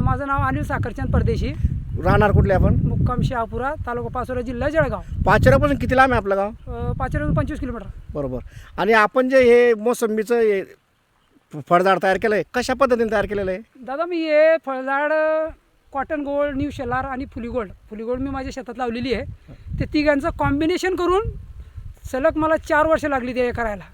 माझं नाव अनिल साखरचंद परदेशी. राहणार कुठले आपण? मुक्काम शहापुरा तालुका पाचोरा जिल्हा जळगाव. पाचऱ्यापासून किती लांब आहे आपलं गाव? अ, पाचोऱ्याहून पंचवीस किलोमीटर. बरोबर. आणि आपण जे हे मोसंबीचं हे फळझाड तयार केलं आहे कशा पद्धतीने तयार केलेलं आहे? दादा मी हे फळझाड कॉटन गोल्ड न्यू शेलार आणि फुली गोल्ड फुली गोल्ड मी माझ्या शेतात लावलेली आहे. ते तिघांचं कॉम्बिनेशन करून सलग मला चार वर्ष लागली ते करायला.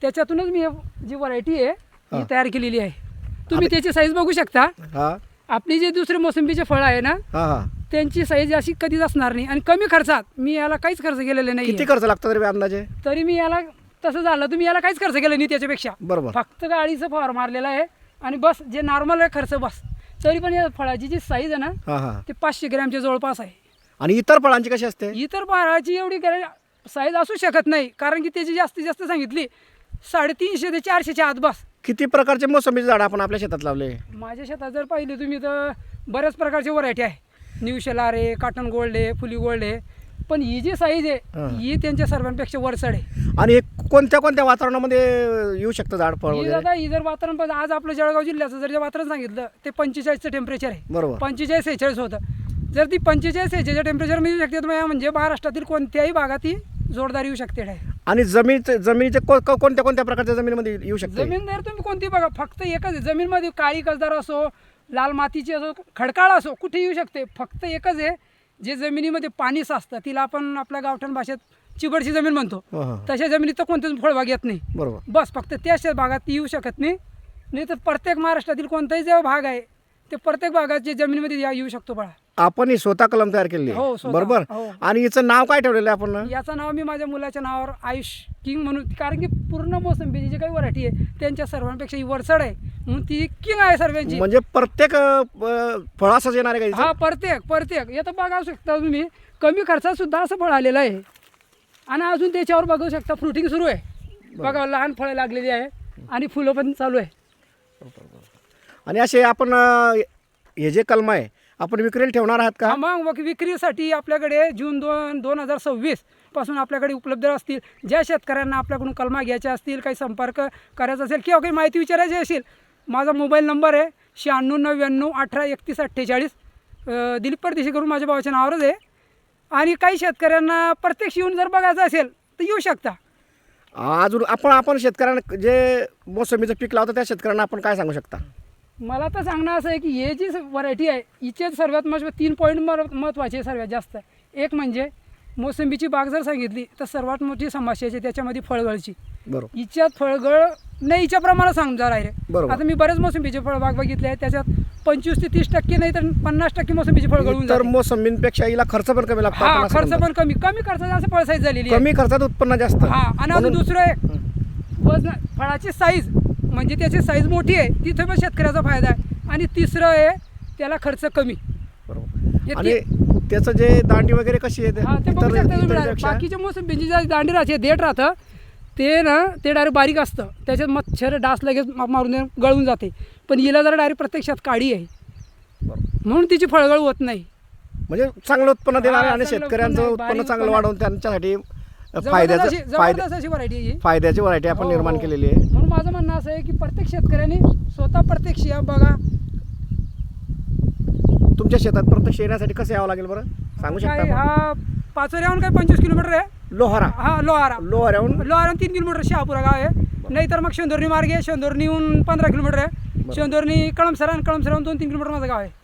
त्याच्यातूनच मी जी व्हरायटी आहे हा. तयार केलेली आहे. तुम्ही त्याची साईज बघू शकता. हां. आपली जे दुसरे मोसंबीचे फळं आहे ना हां हां. त्यांची साईज अशी कधीच असणार नाही आणि कमी खर्चात. मी याला काहीच खर्च केलेले नाही किती खर्च लागतो तरी अंदाजे? तरी मी याला तसं झालं तुम्ही याला काहीच खर्च केला नाही त्याच्यापेक्षा. बरोबर. फक्त गाडीचं फवार मारलेला आहे आणि बस जे नॉर्मल आहे खर्च बस. तरी पण या फळाची जी साईज आहे ना हां हां. ते पाचशे ग्रॅमच्या जवळपास आहे. आणि इतर फळांची कशी असते? इतर फळाची एवढी साईज असू शकत नाही. कारण की त्याची जास्तीत जास्त सांगितली साडेतीनशे ते चारशेच्या आत बस. किती प्रकारचे मोसंबीचे झाड आपण आपल्या शेतात लावले? माझ्या शेतात जर पाहिले तुम्ही तर बऱ्याच प्रकारचे व्हरायटी आहे. न्यू शेलार कॉटन गोल्ड आहे फुली गोल्ड आहे. पण ही जी साईज आहे हां. ही त्यांच्या सर्वांपेक्षा वरचढ आहे. आणि हे कोणत्या कोणत्या वातावरणामध्ये येऊ शकतं झाड फळ ही वगैरे? दादा ही जर वातावरण पण आज आपलं जळगाव जिल्ह्याचं जर जे वातावरण सांगितलं ते पंचेचाळीसचं टेम्परेचर आहे. बरोबर. पंचेचाळीस सेहेचाळीस होतं. जर ती पंचेचाळीस सेहेचाळीसच्या टेम्परेचर येऊ शकते तर म्हणजे महाराष्ट्रातील कोणत्याही भागात ती जोरदार येऊ शकते. आहे आणि जमिनीचे जमिनीचे को- को- कोणत्या कोणत्या प्रकारच्या जमिनीमध्ये येऊ शकते? जमीन जर तुम्ही कोणती बघा फक्त एकच आहे. जमीनमध्ये काळी कसदार असो लाल मातीची असो खडकाळ असो कुठे येऊ शकते? फक्त एकच आहे जे जमिनीमध्ये पाणी साचतं तिला आपण आपल्या गावठाण भाषेत चिबडची जमीन म्हणतो. हां हां. तशा जमिनीत तर कोणतेच फळबाग येत नाही. बरोबर. बस फक्त त्याच भागात ती येऊ शकत नाही. नाही तर प्रत्येक महाराष्ट्रातील कोणताही जो भाग आहे ते प्रत्येक भागात जे जमिनीमध्ये या- येऊ शकतो बळा. आपण ही स्वतः कलम तयार केलेली हो, आहे स्वतः. बरोबर? हो. आणि हिचं नाव काय ठेवलेलं आहे आपण? याचं नाव मी माझ्या मुलाच्या नावावर आयुष किंग म्हणून कारण की पूर्ण मोसंबीची जी काही व्हरायटी आहे त्यांच्या सर्वांपेक्षा ही वरचढ आहे. म्हणून ती किंग आहे सर्वांची. म्हणजे प्रत्येक अं, येणार आहे का हा? प्रत्येक प्रत्येक. येतं बघा शकता तुम्ही कमी खर्चात सुद्धा असं फळ आलेलं आहे. आणि अजून त्याच्यावर बघू शकता फ्रुटिंग सुरू आहे. बघा लहान फळं लागलेली आहे आणि फुलं पण चालू आहे. आणि असे आपण अं, हे जे कलम आहे आपण विक्रीला ठेवणार आहात का? हा, मग मग विक्रीसाठी आपल्याकडे जून दोन दोन हजार सव्वीसपासून आपल्याकडे उपलब्ध असतील. ज्या शेतकऱ्यांना आपल्याकडून कलमा घ्यायच्या असतील काही संपर्क करायचा असेल किंवा काही माहिती विचारायची असेल माझा मोबाईल नंबर आहे शहाण्णव नव्याण्णव अठरा एकतीस अठ्ठेचाळीस. अं, दिलीप परदेशी करून माझ्या भावाच्या नावावरच आहे. आणि काही शेतकऱ्यांना प्रत्यक्ष येऊन जर बघायचं असेल तर येऊ शकता. अजून आपण आपण शेतकऱ्यांना जे मोसंबीचं पीक लावतं त्या शेतकऱ्यांना आपण काय सांगू शकता? मला तर सांगणं असं आहे की हे जी व्हरायटी आहे हिचे सर्वात महत्त्व तीन पॉईंट महत्त्वाचे सर्वात जास्त. एक म्हणजे मोसंबीची बाग जर सांगितली तर सर्वात मोठी समस्या आहे त्याच्यामध्ये फळगळची. बरोबर. हिच्यात फळगळ नाही हिच्या प्रमाणात समजा आहे रे बरोबर. आता मी बरेच मोसंबीचे फळबाग बघितले आहेत त्याच्यात पंचवीस ते तीस टक्के नाही तर पन्नास टक्के मोसंबीची फळ गळून तर. मोसंबींपेक्षा हिला खर्च पण कमी लागतो हा खर्च. पण कमी कमी खर्चात असं फळ साईज झालेली आहे. कमी खर्चात उत्पन्न जास्त. हा आणि अजून दुसरं एक वजन फळाची साईज म्हणजे त्याची साईज मोठी आहे तिथे पण शेतकऱ्याचा फायदा आहे. आणि तिसरं आहे त्याला खर्च कमी. बरोबर. आणि त्याचं जे दांडी वगैरे कशी आहे हा ते बघू इतर- शकता तुम्ही इतरपेक्षा? बाकीच्या मोसंबीची दांडी राहते देठ राहतं ते ना ते डायरेक्ट बारीक असतं. त्याच्यात मच्छर डास लगेच मारून गळून जाते. पण हिला जरा डायरेक्ट प्रत्यक्षात काळी आहे. म्हणून तिची फळगळ होत नाही. म्हणजे चांगलं उत्पन्न देणार आणि शेतकऱ्यांचं उत्पन्न चांगलं वाढवून त्यांच्यासाठी फायद्याचं अशी- फायद्या जबरदस्त अशी व्हरायटी ही. फायद्याची व्हरायटी आपण हो, निर्माण हो. केलेली आहे. म्हणून माझं म्हणणं असं आहे की प्रत्येक शेतकऱ्यांनी स्वतः प्रत्यक्ष या बघा. तुमच्या शेतात प्रत्यक्ष येण्यासाठी कसं यावं लागेल बरं? सांगू काय शकता आपण? हा पाचोऱ्याहून काय पंचवीस किलोमीटर आहे? लोहारा. हा लोहारा. लोहाऱ्याहून लोहारा तीन किलोमीटर शहापुरा गाव आहे. नाहीतर मग शेंदोर्णी मार्गे शेंदोर्णीहून पंधरा किलोमीटर आहे. शेंदोर्णी कळमसरा आणि कळमसराहून दोन तीन किलोमीटर माझं गाव आहे.